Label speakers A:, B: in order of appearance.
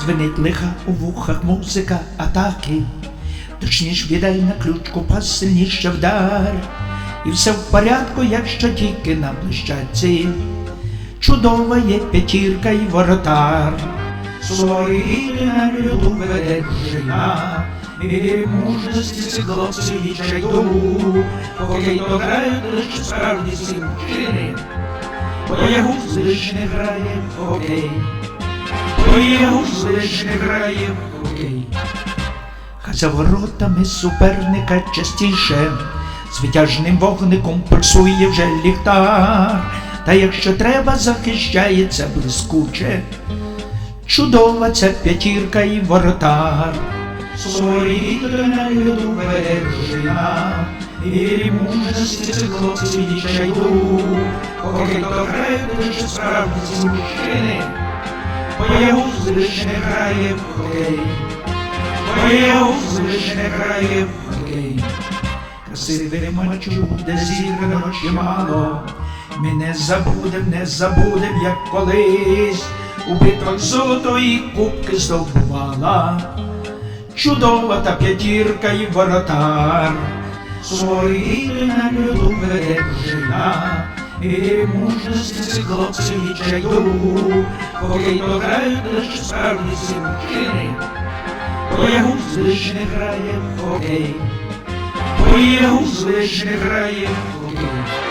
A: Звенить лиха у вухах музика атаки, точніш віддай на ключку пас сильніше вдар, і все в порядку, якщо тільки на площадці. Чудова є п'ятірка і воротар, свої на люду веде дружина, і мужності цих хлопців відчайду, поки то грають лише справді всі мужчини, боягуз лиш не грає в хокей. Боягуз лиш не грає в хокей. За воротами суперника частіше, з витяжним вогником пульсує вже ліхтар, та якщо треба, захищається блискуче. Чудова ця п'ятірка і воротар, свої на люду веде дружина, і мужності цих хлопців відчайду, поки то грають лише справді мужчини. Боягуз лиш не грає в хокей, лиш не грає в хокей. Красивий мачу, де зіграно чимало, ми не забудем, не забудем, як колись у битвах золотої кубки здобувала. Чудова та п'ятірка і воротар, свої на люду веде дружина, і мужності цих хлопців відчайду, поки то грають лише справді ці мужчини, боягуз лиш не грає в хокей, боягуз лиш не грає в хокей.